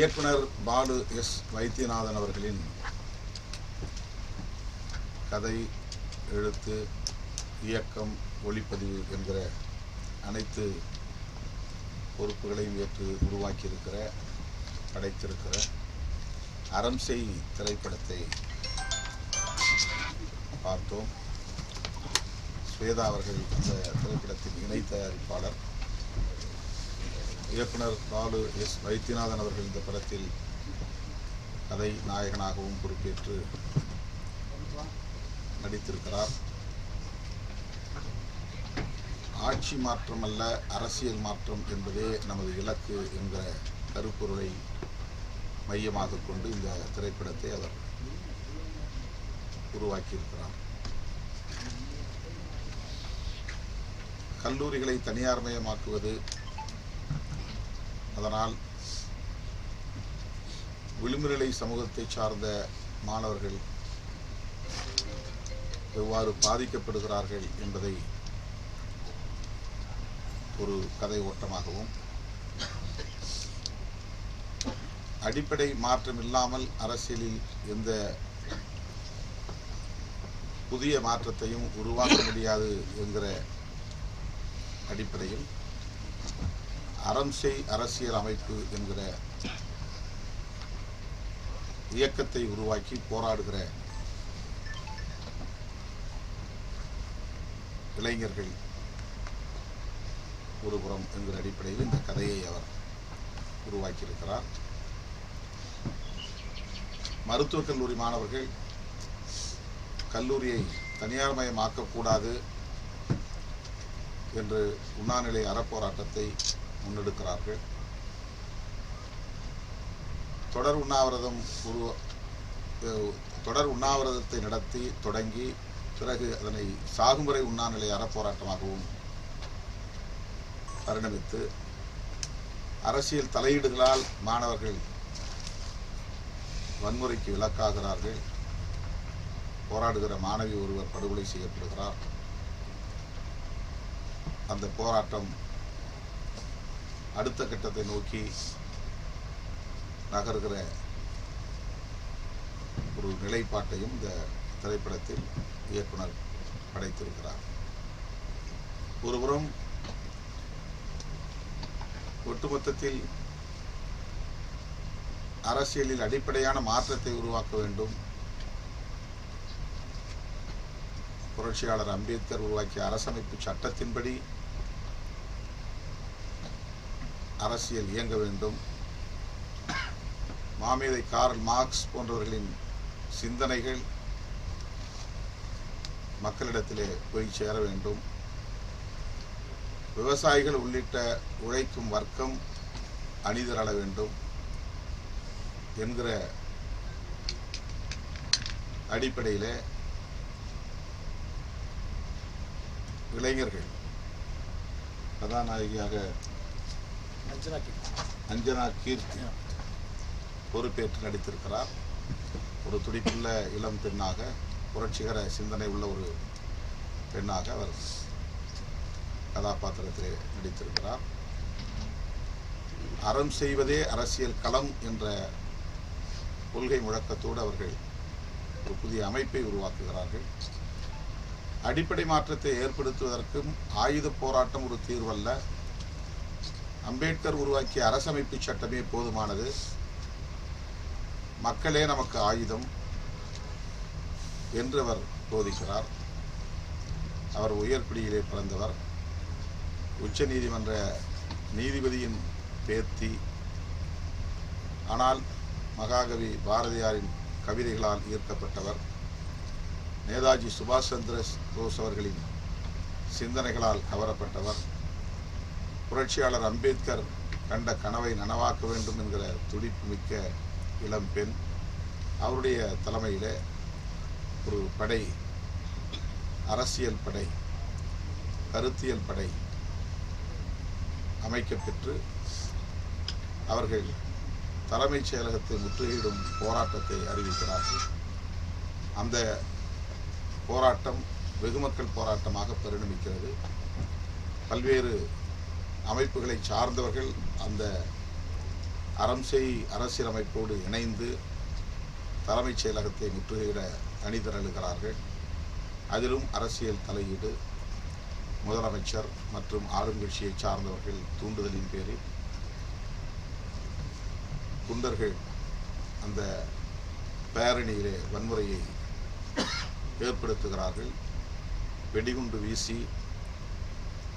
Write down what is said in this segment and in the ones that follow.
இயக்குனர் பாலு எஸ் வைத்தியநாதன் அவர்களின் கதை எழுத்து இயக்கம் ஒளிப்பதிவு என்கிற அனைத்து பொறுப்புகளையும் ஏற்று உருவாக்கியிருக்கிற படைத்திருக்கிற அறம் செய் திரைப்படத்தை பார்த்தோம். ஸ்வேதா அவர்கள் அந்த திரைப்படத்தின் இணை தயாரிப்பாளர் இயக்குனர் லாலு எஸ் வைத்தியநாதன் அவர்கள் இந்த படத்தில் கதை நாயகனாகவும் பொறுப்பேற்று நடித்திருக்கிறார். ஆட்சி மாற்றம் அல்ல அரசியல் மாற்றம் என்பதே நமது இலக்கு என்ற கருப்பொருளை மையமாக கொண்டு இந்த திரைப்படத்தை அவர் உருவாக்கியிருக்கிறார். கல்லூரிகளை தனியார்மயமாக்குவது அதனால் விளிம்புநிலை சமூகத்தை சார்ந்த மாணவர்கள் எவ்வாறு பாதிக்கப்படுகிறார்கள் என்பதை ஒரு கதை ஓட்டமாகவும் அடிப்படை மாற்றம் இல்லாமல் அரசியலில் எந்த புதிய மாற்றத்தையும் உருவாக்க முடியாது என்கிற அடிப்படையில் அறம்செய் அரசியல் அமைப்பு என்கிற இயக்கத்தை உருவாக்கி போராடுகிற இளைஞர்கள் ஒருபுறம் என்கிற அடிப்படையில் இந்த கதையை அவர் உருவாக்கியிருக்கிறார். மருத்துவக் கல்லூரி மாணவர்கள் கல்லூரியை தனியார் மயமாக்கக்கூடாது என்று உண்ணாநிலை அறப்போராட்டத்தை முன்னெடுக்கிறார்கள். தொடர் உண்ணாவிரதம் உருவ தொடர் உண்ணாவிரதத்தை நடத்தி தொடங்கி பிறகு அதனை சாகுமுறை உண்ணாநிலை அறப்போராட்டமாகவும் பரிணமித்து அரசியல் தலையீடுகளால் மாணவர்கள் வன்முறைக்கு விளக்காகிறார்கள் போராடுகிற மாணவி ஒருவர் படுகொலை செய்யப்படுகிறார். அந்த போராட்டம் அடுத்த கட்டத்தை நோக்கி நகர்கிற ஒரு நிலைப்பாட்டையும் இந்த திரைப்படத்தில் இயக்குனர் படைத்திருக்கிறார். ஒருபுறம் ஒட்டுமொத்தத்தில் அரசியலில் அடிப்படையான மாற்றத்தை உருவாக்க வேண்டும். புரட்சியாளர் அம்பேத்கர் உருவாக்கிய அரசமைப்பு சட்டத்தின்படி அரசியல் இயங்க வேண்டும். மாமேதை கார்ல் மார்க்ஸ் போன்றவர்களின் சிந்தனைகள் மக்களிடத்திலே போய் சேர வேண்டும். விவசாயிகள் உள்ளிட்ட உழைக்கும் வர்க்கம் அணிதிரள வேண்டும் என்கிற அடிப்படையில் இளைஞர்கள் கதாநாயகியாக அஞ்சனா கீர்த்தி. பொறுப்பேற்று நடித்திருக்கிறார். ஒரு துடிப்புள்ள இளம் பெண்ணாக புரட்சிகர சிந்தனை உள்ள ஒரு பெண்ணாக அவர் கதாபாத்திரத்திலே நடித்திருக்கிறார். அறம் செய்வதே அரசியல் களம் என்ற கொள்கை முழக்கத்தோடு அவர்கள் ஒரு புதிய அமைப்பை உருவாக்குகிறார்கள். அடிப்படை மாற்றத்தை ஏற்படுத்துவதற்கும் ஆயுத போராட்டம் ஒரு தீர்வல்ல. அம்பேத்கர் உருவாக்கிய அரசமைப்பு சட்டமே போதுமானது. மக்களே நமக்கு ஆயுதம் என்று அவர் போதிக்கிறார். அவர் உயர்பிடியிலே பிறந்தவர். உச்ச நீதிமன்ற நீதிபதியின் பேத்தி. ஆனால் மகாகவி பாரதியாரின் கவிதைகளால் ஈர்க்கப்பட்டவர். நேதாஜி சுபாஷ் சந்திர போஸ் அவர்களின் சிந்தனைகளால் கவரப்பட்டவர். புரட்சியாளர் அம்பேத்கர் கண்ட கனவை நனவாக்க வேண்டும் என்கிற துடிப்பு மிக்க இளம் பெண் அவருடைய தலைமையில் ஒரு படை அரசியல் படை கருத்தியல் படை அமைக்கப்பெற்று அவர்கள் தலைமைச் செயலகத்தை முற்றுகையிடும் போராட்டத்தை அறிவிக்கிறார்கள். அந்த போராட்டம் வெகுமக்கள் போராட்டமாக பரிணமிக்கிறது. பல்வேறு அமைப்புகளை சார்ந்தவர்கள் அந்த அறம் செய் அரசியலமைப்போடு இணைந்து தலைமைச் செயலகத்தை முற்றுகையிட அணிதிரழுகிறார்கள் அதிலும் அரசியல் தலையீடு முதலமைச்சர் மற்றும் ஆளுங்கட்சியை சார்ந்தவர்கள் தூண்டுதலின் பேரில் குண்டர்கள் அந்த பேரணியிலே வன்முறையை ஏற்படுத்துகிறார்கள் வெடிகுண்டு வீசி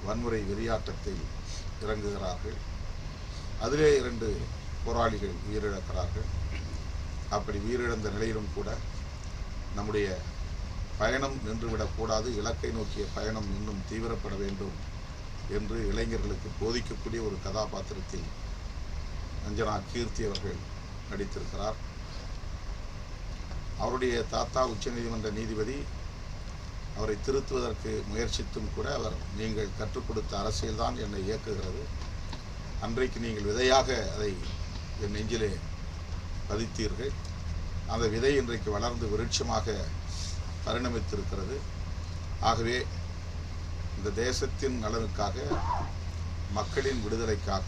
வன்முறை வெறியாட்டத்தை இறங்குகிறார்கள். அதிலே இரண்டு போராளிகள் உயிரிழக்கிறார்கள். அப்படி உயிரிழந்த நிலையிலும் கூட நம்முடைய பயணம் நின்றுவிடக்கூடாது இலக்கை நோக்கிய பயணம் இன்னும் தீவிரப்பட வேண்டும் என்று இளைஞர்களுக்கு போதிக்கக்கூடிய ஒரு கதாபாத்திரத்தில் அஞ்சனா கீர்த்தி அவர்கள் நடித்திருக்கிறார். அவருடைய தாத்தா உச்சநீதிமன்ற நீதிபதி அவரை திருத்துவதற்கு முயற்சித்தும் கூட அவர் நீங்கள் கற்றுக் கொடுத்த அரசியல்தான் என்னை இயக்குகிறது. அன்றைக்கு நீங்கள் விதையாக அதை என் நெஞ்சிலே பதித்தீர்கள். அந்த விதை இன்றைக்கு வளர்ந்து விருட்சமாக பரிணமித்திருக்கிறது. ஆகவே இந்த தேசத்தின் நலனுக்காக மக்களின் விடுதலைக்காக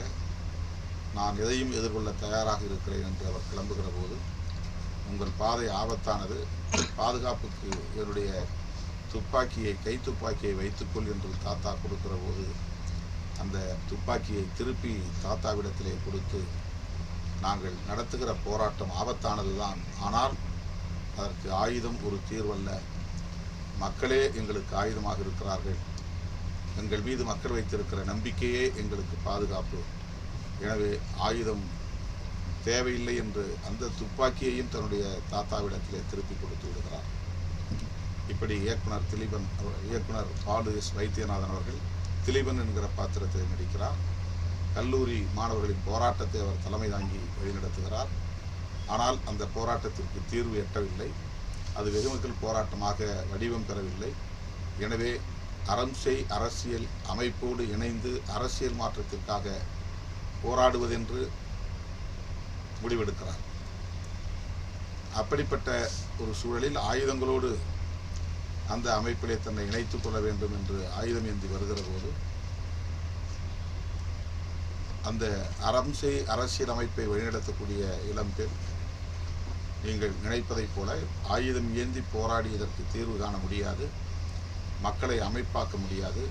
நான் எதையும் எதிர்கொள்ள தயாராக இருக்கிறேன் என்று அவர் கிளம்புகிற போது உங்கள் பாதை ஆபத்தானது. பாதுகாப்புக்கு என்னுடைய துப்பாக்கியை கை துப்பாக்கியை வைத்துக்கொள் என்று தாத்தா கொடுக்கிற போது அந்த துப்பாக்கியை திருப்பி தாத்தாவிடத்திலே கொடுத்து நாங்கள் நடத்துகிற போராட்டம் ஆபத்தானது தான் ஆனால் அதற்கு ஆயுதம் ஒரு தீர்வல்ல. மக்களே எங்களுக்கு ஆயுதமாக இருக்கிறார்கள். எங்கள் மீது மக்கள் வைத்திருக்கிற நம்பிக்கையே எங்களுக்கு பாதுகாப்பு. எனவே ஆயுதம் தேவையில்லை என்று அந்த துப்பாக்கியையும் தன்னுடைய தாத்தாவிடத்திலே திருப்பி கொடுத்து விடுகிறார். இப்படி இயக்குனர் திலீபன் இயக்குனர் பாலு எஸ் வைத்தியநாதன் அவர்கள் திலீபன் என்கிற பாத்திரத்தில் நடிக்கிறார். கல்லூரி மாணவர்களின் போராட்டத்தை அவர் தலைமை தாங்கி வழிநடத்துகிறார். ஆனால் அந்த போராட்டத்திற்கு தீர்வு எட்டவில்லை. அது வெகுமக்கள் போராட்டமாக வடிவம் பெறவில்லை. எனவே அரம்சை அரசியல் அமைப்போடு இணைந்து அரசியல் மாற்றத்திற்காக போராடுவதென்று முடிவெடுக்கிறார். அப்படிப்பட்ட ஒரு சூழலில் ஆயுதங்களோடு அந்த அமைப்பிலே தன்னை இணைத்துக் கொள்ள வேண்டும் என்று ஆயுதம் ஏந்தி வருகிற போது அந்த அறம் செய் அரசியல் அமைப்பை வழிநடத்தக்கூடிய இளம்பெண் நீங்கள் நினைப்பதைப் போல ஆயுதம் ஏந்தி போராடி இதற்கு தீர்வு காண முடியாது மக்களை அமைப்பாக்க முடியாது.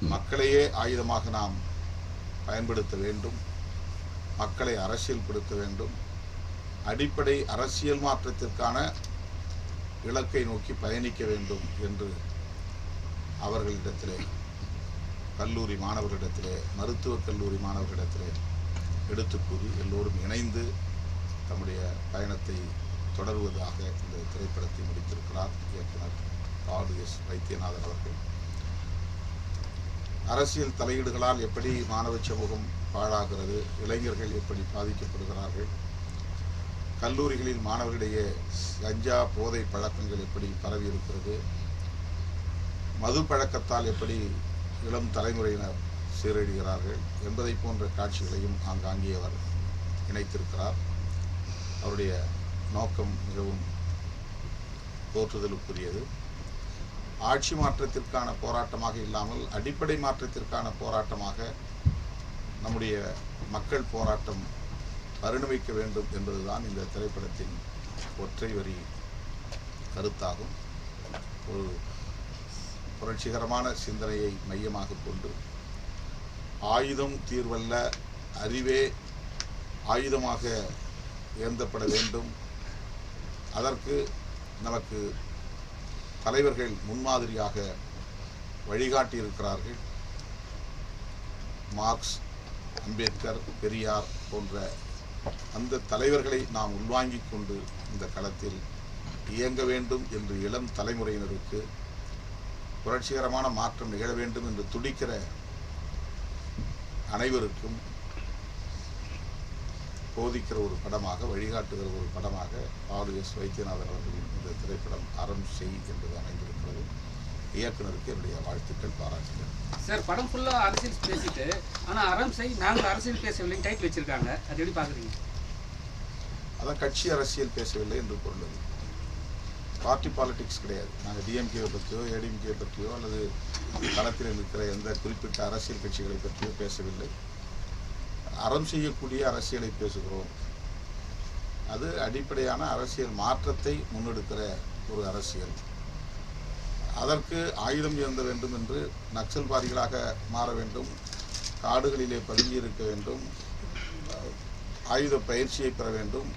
மக்களையே ஆயுதமாக நாம் பயன்படுத்த வேண்டும் மக்களை அரசியல்படுத்த வேண்டும். அடிப்படை அரசியல் மாற்றத்திற்கான இலக்கை நோக்கி பயணிக்க வேண்டும் என்று அவர்களிடத்திலே கல்லூரி மாணவர்களிடத்திலே மருத்துவக் கல்லூரி மாணவர்களிடத்திலே எடுத்து கூறி எல்லோரும் இணைந்து தம்முடைய பயணத்தை தொடர்வதாக இந்த திரைப்படத்தை முடித்திருக்கிறார் இயக்குனர் ஆடு எஸ் வைத்தியநாதன் அவர்கள். அரசியல் தலையீடுகளால் எப்படி மாணவ சமூகம் பாழாகிறது இளைஞர்கள் எப்படி பாதிக்கப்படுகிறார்கள் கல்லூரிகளில் மாணவர்களிடையே கஞ்சா போதை பழக்கங்கள் எப்படி பரவி இருக்கிறது மது பழக்கத்தால் எப்படி இளம் தலைமுறையினர் சீரழிகிறார்கள் என்பதை போன்ற காட்சிகளையும் ஆங்காங்கே அவர் இணைத்திருக்கிறார். அவருடைய நோக்கம் மிகவும் போற்றுதலுக்குரியது ஆட்சி மாற்றத்திற்கான போராட்டமாக இல்லாமல் அடிப்படை மாற்றத்திற்கான போராட்டமாக நம்முடைய மக்கள் போராட்டம் பரிணமிக்க வேண்டும் என்பதுதான் இந்த திரைப்படத்தின் ஒற்றை வரி கருத்தாகும். ஒரு புரட்சிகரமான சிந்தனையை மையமாக கொண்டு ஆயுதம் தீர்வல்ல அறிவே ஆயுதமாக ஏந்தப்பட வேண்டும். அதற்கு நமக்கு தலைவர்கள் முன்மாதிரியாக வழிகாட்டியிருக்கிறார்கள். மார்க்ஸ் அம்பேத்கர் பெரியார் போன்ற அந்த தலைவர்களை நாம் உள்வாங்கிக் கொண்டு இந்த களத்தில் இயங்க வேண்டும் என்று இளம் தலைமுறையினருக்கு புரட்சிகரமான மாற்றம் நிகழ வேண்டும் என்று துடிக்கிற அனைவருக்கும் போதிக்கிற ஒரு படமாக வழிகாட்டுகிற ஒரு படமாக ஆலு எஸ் வைத்தியநாதன் அவர்களின் இந்த திரைப்படம் அறம் செய் என்பது அமைந்திருக்கிறது. இயக்குனருக்கு என்னுடைய வாழ்த்துக்கள் பாராட்டுகள் சார் படம் ஃபுல்லாக அரசியல் பேசிட்டு ஆனால் அறம் செய் நாங்கள் அரசியல் பேசவில்லை டைட் வச்சிருக்காங்க. அது எப்படி பார்க்குறீங்க அதான் கட்சி அரசியல் பேசவில்லை என்று பொருள். அது பார்ட்டி பாலிடிக்ஸ் கிடையாது. நாங்கள் டிஎம்கேவை பற்றியோ ஏடிஎம்கே பற்றியோ அல்லது களத்தில் இருக்கிற எந்த குறிப்பிட்ட அரசியல் கட்சிகளை பற்றியோ பேசவில்லை. அறம் செய்யக்கூடிய அரசியலை பேசுகிறோம். அது அடிப்படையான அரசியல் மாற்றத்தை முன்னெடுக்கிற ஒரு அரசியல். அதற்கு ஆயுதம் ஏந்த வேண்டும் என்று நக்சல்வாதிகளாக மாற வேண்டும் காடுகளிலே பதுங்கியிருக்க வேண்டும் ஆயுத பயிற்சியை பெற வேண்டும்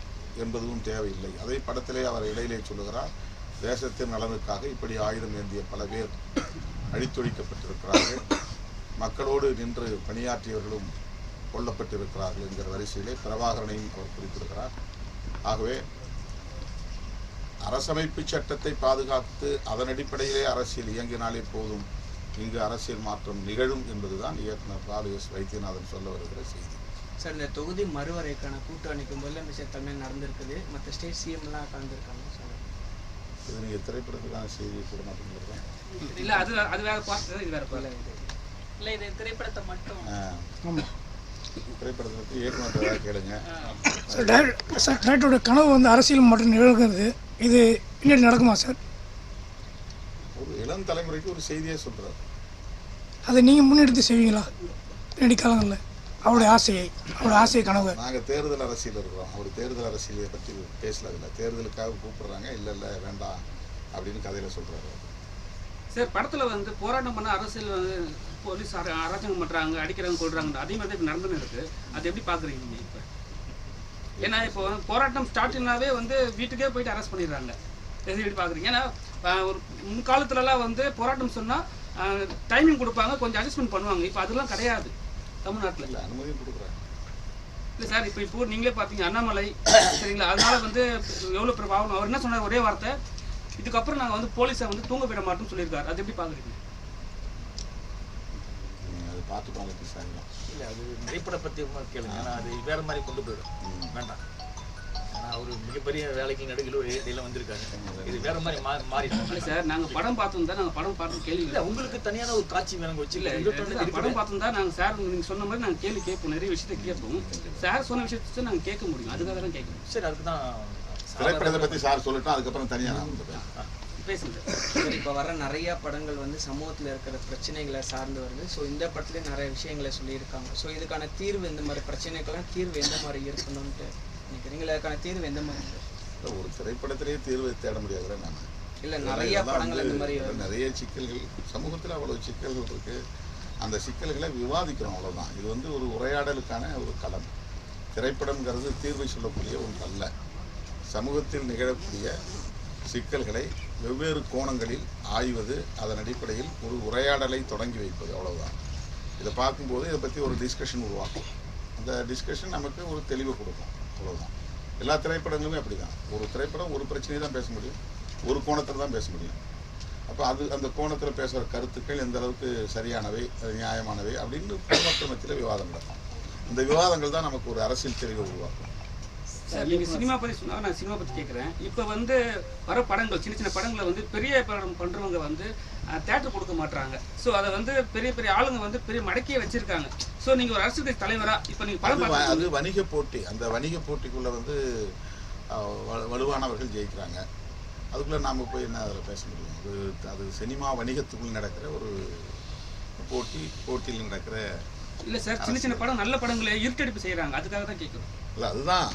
என்பதும் தேவையில்லை. அதை படத்திலே அவர் இடையிலே சொல்லுகிறார் தேசத்தின் நலனுக்காக இப்படி ஆயுதம் ஏந்திய பல பேர் அழித்தொழிக்கப்பட்டிருக்கிறார்கள். மக்களோடு நின்று பணியாற்றியவர்களும் கொல்லப்பட்டிருக்கிறார்கள் என்கிற வரிசையிலே பிரபாகரனையும் அவர் குறிப்பிடுகிறார். ஆகவே அரசமைப்பு சட்டத்தை பாதுகாத்து அதன் அடிப்படையிலே அரசியல் இயங்கினாலே போதும். இங்கு அரசியல் மாற்றம் நிகழும் என்பதுதான் இயக்குனர் பாலு எஸ் வைத்தியநாதன் சொல்ல வருகிற செய்தி. சார் இந்த தொகுதி மறுவரைக்கான கூட்டணிக்கு முதலமைச்சர் தலைமையில் நடந்திருக்குது. மற்ற ஸ்டேட் சிஎம்லாம் கலந்துருக்காங்க சார். இது நீங்கள் திரைப்படத்துக்கான செய்தி கூட மாட்டேங்கிறேன் இல்ல அது அது வேற பார்த்து இது வேற இல்லை இல்லை இது திரைப்படத்தை மட்டும். திரைப்படத்தை பற்றி ஏதாவது கேளுங்க. சார் டைரக்ட் சார் டைரக்டரோட கனவு வந்து அரசியல் மாற்றம் நிகழ்கிறது. இது பின்னாடி நடக்குமா சார்? ஒரு இளம் தலைமுறைக்கு ஒரு செய்தியே சொல்றாரு. அதை நீங்கள் முன்னெடுத்து செய்வீங்களா? பின்னாடி காலங்களில். அவருடைய ஆசையை அவருடைய ஆசை கனவு நாங்கள் தேர்தல் அரசியல் இருக்கிறோம். அவர் தேர்தல் அரசியலை பற்றி பேசல இல்லை தேர்தலுக்காக கூப்பிடுறாங்க. இல்லை இல்லை வேண்டாம் அப்படின்னு கதையில் சொல்றாரு சார் படத்துல வந்து போராட்டம் பண்ண அரசியல் வந்து போலீஸ் அர- அராஜகம் பண்றாங்க அடிக்கிறாங்க கொள்றாங்க அதே மாதிரி நடந்துன்னு இருக்கு. அது எப்படி பாக்குறீங்க நீங்க இப்ப? ஏன்னா இப்போ போராட்டம் ஸ்டார்டிங்னாவே வந்து வீட்டுக்கே போயிட்டு அரெஸ்ட் பண்ணிடுறாங்க. எது எப்படி பாக்குறீங்க ஏன்னா ஒரு முன்காலத்துலலாம் வந்து போராட்டம் சொன்னா டைமிங் கொடுப்பாங்க கொஞ்சம் அட்ஜஸ்ட்மெண்ட் பண்ணுவாங்க. இப்போ அதெல்லாம் கிடையாது தமிழ்நாட்டில். இல்லை அனுமதியும் கொடுக்குறாங்க. இல்லை சார் இப்போ இப்போ நீங்களே பார்த்தீங்க அண்ணாமலை சரிங்களா? அதனால வந்து எவ்வளோ பெரிய பாவம். அவர் என்ன சொன்னார்? ஒரே வார்த்தை. இதுக்கப்புறம் நாங்கள் வந்து போலீஸை வந்து தூங்க விட மாட்டோம்னு சொல்லியிருக்காரு. அது எப்படி பார்க்குறீங்க அதை பார்த்து பார்த்து விசாரிக்கலாம் இல்லை அது திரைப்பட பற்றி கேளுங்க. ஏன்னா அது வேற மாதிரி கொண்டு போயிடும். வேண்டாம். ஏன்னா அவர் மிகப்பெரிய வேலைக்கு நடுவில் ஒரு இடையில வந்திருக்காரு. இது வேற மாதிரி மா மாறி இல்லை சார் நாங்கள் படம் பார்த்தோம் தான் நாங்கள் படம் பார்த்து கேள்வி இல்லை உங்களுக்கு தனியான ஒரு காட்சி வேணுங்க வச்சு இல்லை படம் பார்த்தோம் தான் நாங்கள் சார் நீங்கள் சொன்ன மாதிரி நாங்கள் கேள்வி கேட்போம். நிறைய விஷயத்தை கேட்போம். சார் சொன்ன விஷயத்தை நாங்கள் கேட்க முடியும். அதுக்காக தான் கேட்கணும் சரி அதுக்கு தான் திரைப்படத்தை பற்றி சார் சொல்லட்டும் அதுக்கப்புறம் தனியாக நான். பேசுங்க. சார் இப்போ வர நிறைய படங்கள் வந்து சமூகத்தில் இருக்கிற பிரச்சனைகளை சார்ந்து வருது. ஸோ இந்த படத்துலேயே நிறைய விஷயங்களை சொல்லியிருக்காங்க. ஸோ இதுக்கான தீர்வு இந்த மாதிரி? பிரச்சனைக்கெல்லாம் தீர்வு எந்த மாதிரி இருக்கணும்ட்டு நினைக்கிறீங்களா அதுக்கான தீர்வு எந்த மாதிரி? இல்லை, ஒரு திரைப்படத்திலேயே தீர்வு தேட முடியாதுல நான் இல்லை நிறைய படங்கள் இந்த மாதிரி. நிறைய சிக்கல்கள் சமூகத்தில் அவ்வளவு சிக்கல்கள் இருக்கு. அந்த சிக்கல்களை விவாதிக்கிறோம் அவ்வளவுதான். இது வந்து ஒரு உரையாடலுக்கான ஒரு களம். திரைப்படம்ங்கிறது தீர்வை சொல்லக்கூடிய ஒன்று அல்ல சமூகத்தில் நிகழக்கூடிய சிக்கல்களை வெவ்வேறு கோணங்களில் ஆய்வது அதன் அடிப்படையில் ஒரு உரையாடலை தொடங்கி வைப்பது அவ்வளோதான் இதை பார்க்கும்போது இதை பற்றி ஒரு டிஸ்கஷன் உருவாக்கும். அந்த டிஸ்கஷன் நமக்கு ஒரு தெளிவை கொடுக்கும் அவ்வளோதான் எல்லா திரைப்படங்களுமே அப்படிதான். ஒரு திரைப்படம் ஒரு பிரச்சனையை தான் பேச முடியும். ஒரு கோணத்தில் தான் பேச முடியும். அப்போ அது அந்த கோணத்தில் பேசுகிற கருத்துக்கள் எந்த அளவுக்கு சரியானவை அது நியாயமானவை அப்படின்னு பொதுமக்கள் மத்தியில் விவாதம் நடக்கும். இந்த விவாதங்கள் தான் நமக்கு ஒரு அரசியல் தெளிவை உருவாக்கும். சார் நீங்க சினிமா பத்தி சொன்னா நான் சினிமா பத்தி கேட்குறேன் இப்போ வந்து வர படங்கள் சின்ன சின்ன படங்களை வந்து பெரிய படம் பண்றவங்க வந்து தேட்டர் கொடுக்க மாட்டாங்க ஸோ அதை வந்து பெரிய பெரிய ஆளுங்க வந்து பெரிய மடக்கியே வச்சிருக்காங்க. ஸோ நீங்க ஒரு அரசியல் கட்சி தலைவரா இப்போ நீங்க படம் அது வணிக போட்டி. அந்த வணிக போட்டிக்குள்ள வந்து வலுவானவர்கள் ஜெயிக்கிறாங்க. அதுக்குள்ள நாம போய் என்ன அதில் பேச முடியும்? அது அது சினிமா வணிகத்துக்குள் நடக்கிற ஒரு போட்டி போட்டியில் நடக்கிற இல்ல சார் சின்ன சின்ன படம் நல்ல படங்களை இருட்டடிப்பு செய்யறாங்க அதுக்காக தான் கேட்குறோம் இல்லை அதுதான்.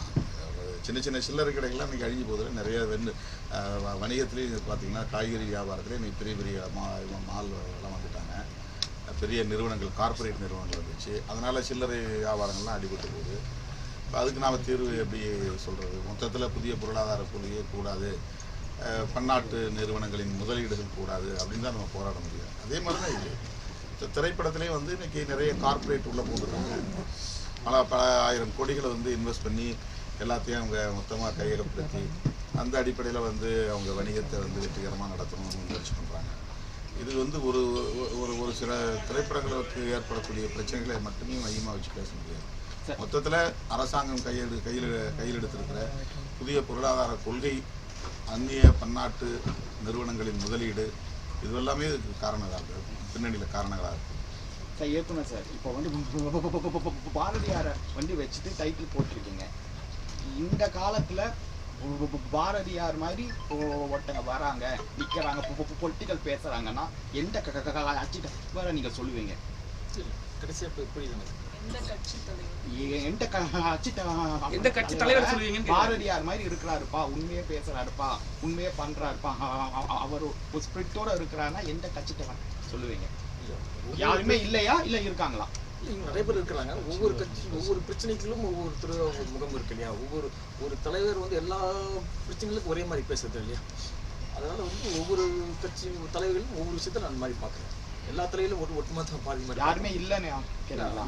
சின்ன சின்ன சில்லறை கடைகள்லாம் இன்றைக்கி அழிஞ்சு போதில் நிறைய வெண் வணிகத்துலேயும் பார்த்தீங்கன்னா காய்கறி வியாபாரத்திலே இன்றைக்கி பெரிய பெரிய மா மால் எல்லாம் வந்துட்டாங்க. பெரிய நிறுவனங்கள் கார்ப்பரேட் நிறுவனங்கள் வந்துச்சு. அதனால் சில்லறை வியாபாரங்கள்லாம் அடிபட்டு போகுது. இப்போ அதுக்கு நாம் தீர்வு எப்படி சொல்கிறது மொத்தத்தில் புதிய பொருளாதார கொள்கையே கூடாது. பன்னாட்டு நிறுவனங்களின் முதலீடுகள் கூடாது அப்படின்னு தான் நம்ம போராட முடியும். அதே மாதிரி தான் இது. இந்த திரைப்படத்திலே வந்து இன்றைக்கி நிறைய கார்ப்பரேட் உள்ளே போட்டுருக்காங்க. பல பல ஆயிரம் கோடிகளை வந்து இன்வெஸ்ட் பண்ணி எல்லாத்தையும் அவங்க மொத்தமாக கையகப்படுத்தி அந்த அடிப்படையில் வந்து அவங்க வணிகத்தை வந்து வெற்றிகரமாக நடத்தணும்னு முயற்சி பண்ணுறாங்க இது வந்து ஒரு ஒரு- ஒரு சில திரைப்படங்களுக்கு ஏற்படக்கூடிய பிரச்சனைகளை மட்டுமே மையமாக வச்சு பேச முடியாது. மொத்தத்தில் அரசாங்கம் கையெழு கையில் கையில் எடுத்திருக்கிற புதிய பொருளாதார கொள்கை அந்நிய பன்னாட்டு நிறுவனங்களின் முதலீடு இது எல்லாமே இதுக்கு காரணங்களாக இருக்கு. பின்னணியில் காரணங்களாக இருக்கு. சார் இயக்குனர் சார் இப்போ வந்து பாரதியாரை வந்து வச்சுட்டு டைட்டில் போட்டிருக்கீங்க. இந்த காலத்துல பாரதியார் மாதிரி ஒருத்தங்க வராங்க நிக்கிறாங்க பொலிட்டிக்கல் பேசுறாங்கன்னா எந்த க- க- க- அச்சிட்ட வர நீங்க சொல்லுவீங்க? கடைசியாக புரியுது எந்த கட்சி தலைவர்? எந்த கட்சி கட்சி தலைவர். பாரதியார் மாதிரி இருக்கிறாருப்பா உண்மையே பேசுறாருப்பா உண்மையே பண்றாருப்பா அவர் ஒரு ஸ்பிரிட்டோட இருக்கிறாருன்னா எந்த கட்சி தலைவர் சொல்லுவீங்க? யாருமே இல்லையா? இல்ல இருக்காங்களா? நிறைய பேர் இருக்கிறாங்க. ஒவ்வொரு கட்சி ஒவ்வொரு பிரச்சனைகளும் ஒவ்வொருத்தர் முகம் இருக்கு இல்லையா? ஒவ்வொரு ஒரு தலைவர் வந்து எல்லா பிரச்சனைகளுக்கும் ஒரே மாதிரி பேசுறது இல்லையா? அதனால வந்து ஒவ்வொரு கட்சி தலைவர்களும் ஒவ்வொரு விஷயத்த நான் மாதிரி பார்க்குறேன். எல்லா தலைவர்களும் ஒரு ஒட்டுமொத்த பாதி மாதிரி யாருமே இல்லைன்னு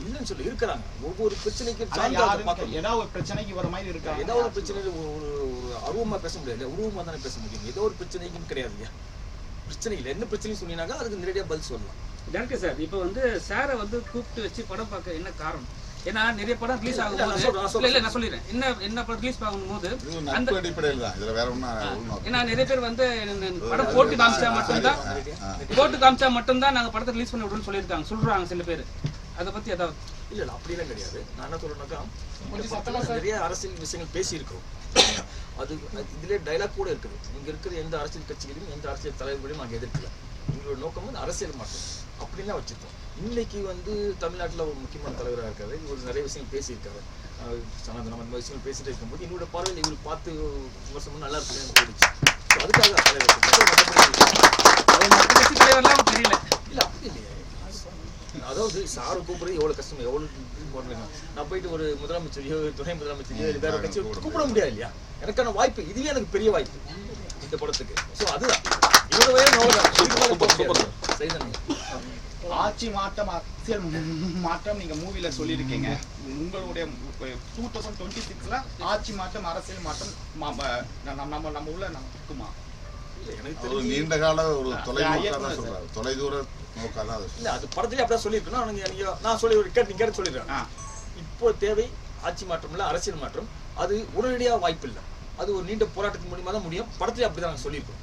இல்லைன்னு சொல்லி இருக்கிறாங்க. ஒவ்வொரு பிரச்சனைக்கும். ஏதாவது ஒரு பிரச்சனைக்கு வர மாதிரி இருக்காங்க ஏதாவது ஒரு பிரச்சனையில ஒரு ஒரு அருவமா பேச முடியாது உருவமா தானே பேச முடியும். ஏதோ ஒரு பிரச்சனைக்கும் கிடையாது இல்லையா? பிரச்சனை இல்லை. எந்த பிரச்சனையும் சொன்னீங்கன்னாக்கா அதுக்கு நேரடியாக பதில் சொல்லலாம். Director sir. இப்போ வந்து சாரை வந்து கூப்பிட்டு வச்சு படம் பார்க்க என்ன காரணம்? ஏன்னா நிறைய படம் ரிலீஸ் ஆகும்போது இல்ல இல்ல நான் சொல்லிடுறேன். என்ன என்ன படம் ரிலீஸ் ஆகும்போது இது நட்பு அடிப்படையில் தான். இதுல வேற ஒன்றும் உள்நோக்கம் ஏன்னா நிறைய பேர் வந்து படம் போட்டு காமிச்சா மட்டும்தான் போட்டு காமிச்சா மட்டும்தான் நாங்க படத்தை ரிலீஸ் பண்ணி விடுறோம்னு சொல்லியிருக்காங்க. சொல்றாங்க சில பேர். அதை பத்தி ஏதாவது இல்ல இல்ல அப்படிலாம் கிடையாது. நான் என்ன சொல்றேன்னாக்கா நிறைய அரசியல் விஷயங்கள் பேசியிருக்கிறோம். அது அது இதுல டைலாக் கூட இருக்குது. இங்க இருக்கிற எந்த அரசியல் கட்சிகளையும் எந்த அரசியல் தலைவர்களையும் நாங்க எதிர்க்கல. எங்களோட நோக்கம் வந்து அரசியல் மாற்றம் அப்படிலாம் வச்சிருக்கோம் இன்னைக்கு வந்து தமிழ்நாட்டுல ஒரு முக்கியமான தலைவராக இருக்காரு. இவர் நிறைய விஷயங்கள் பேசியிருக்காரு. சனாதனம் அந்த மாதிரி விஷயங்கள் பேசிட்டு இருக்கும்போது என்னோட பார்வையில் இவர் பார்த்து விமர்சனம் நல்லா இருக்குன்னு போயிடுச்சு So அதுக்காக தலைவர் தெரியல. இல்ல அப்படி இல்லையே. அதாவது சாரை கூப்பிடுறது எவ்வளவு கஷ்டம் எவ்வளவு இது போடுறீங்க நான் போயிட்டு ஒரு முதலமைச்சரையோ துணை முதலமைச்சரையோ வேற கட்சியோ கூப்பிட முடியாது இல்லையா? எனக்கான வாய்ப்பு இதுவே எனக்கு பெரிய வாய்ப்பு. இந்த படத்துக்கு. சோ அதுதான். இவ்வளவு வயது ஆட்சி மாற்றம் அரசியல் மாற்றம் நீங்க மூவில சொல்லியிருக்கீங்க. உங்களுடைய டூ தௌசண்ட் டுவெண்ட்டி சிக்ஸ்ல ஆட்சி மாற்றம் அரசியல் மாற்றம் நம்ம நம்ம நம்ம உள்ள தெரிஞ்சு நீண்ட கால ஒரு தொலைநோக்காக சொல்றாரு. தொலைதூர நோக்காக தான் அதை. இல்ல அது படத்துலயே அப்படியே சொல்லியிருக்கணும். நீங்க நான் சொல்லி ஒரு கேட்டு நீங்க கேட்டு சொல்லிடுறேன். இப்போ தேவை ஆட்சி மாற்றம் இல்ல அரசியல் மாற்றம். அது உடனடியா வாய்ப்பு இல்லை அது ஒரு நீண்ட போராட்டத்தின் மூலியமா தான் முடியும். படத்துல அப்படிதான் நாங்க சொல்லியிருக்கோம்.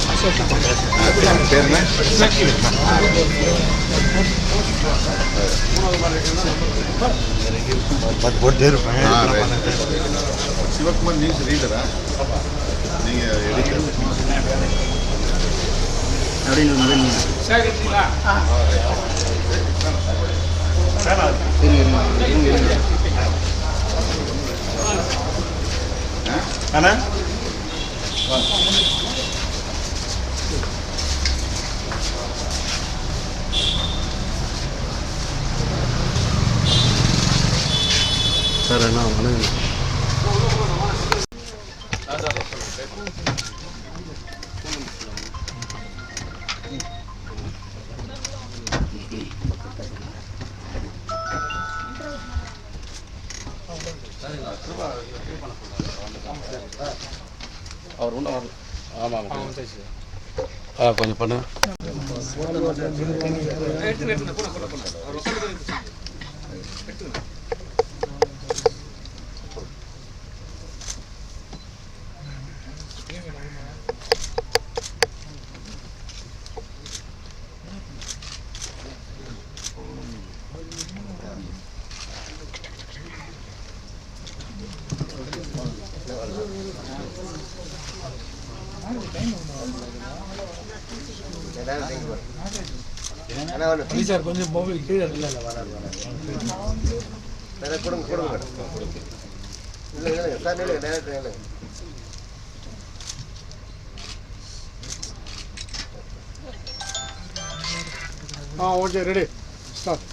சிவகுமார் நியூஸ் ரீடரா நீங்க எடிட்டர் சார் இருக்கீங்களா கொஞ்சம் பண்ணு எடுத்து எடுத்து போன போன போன அவர் உட்காந்து சார் கொஞ்சம் மொபைல் கீழே இல்லை இல்லை வராது கொடுங்க கொடுங்க இல்லை இல்லை சார் டேரக்டர் ஆ ஓகே ரெடி ஸ்டார்ட்